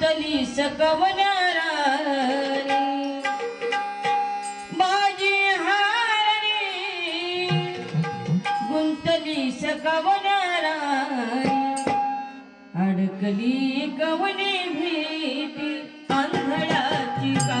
मातली सकवणारा माझी हारणी. गुंतली सकवणारा अडकली कवने भेटी आंधळाची का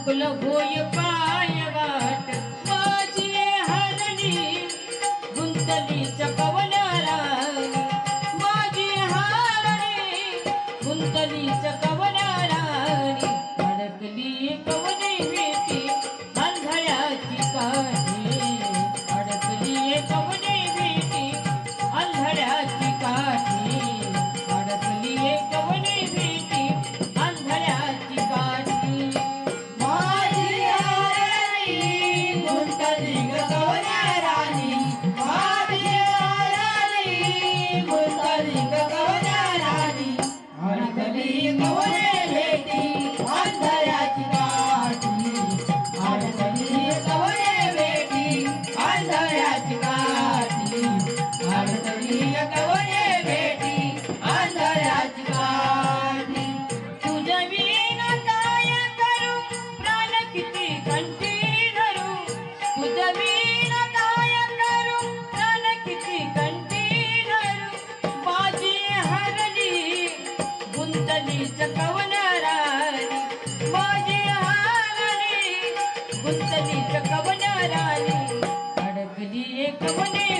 चुकल होय पाय वाट माझी हरणी गुंतलीच्या कवनाला माझी हरणी गुंतलीच्या कवनाला अडकली कवने वेती आंधळ्याची काठी अडकली कवने वेती आंधळ्याची काठी अडकली कवने वेती कबना राणी अडकली एक कबने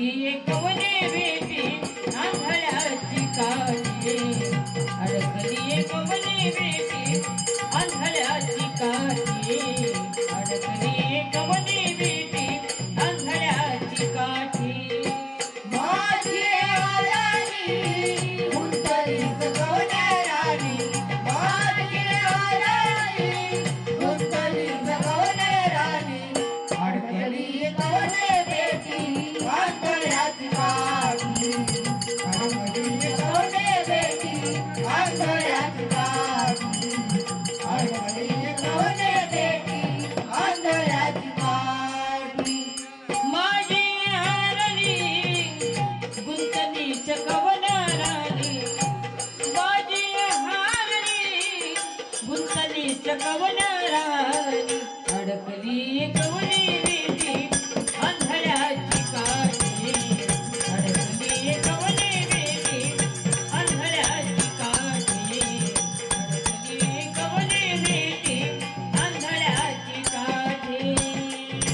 अडकली कवने बेटी आंधळ्याची काठी अडकली कवने बेटी आंधळ्याची काठी कवनाराणी अडकली कवन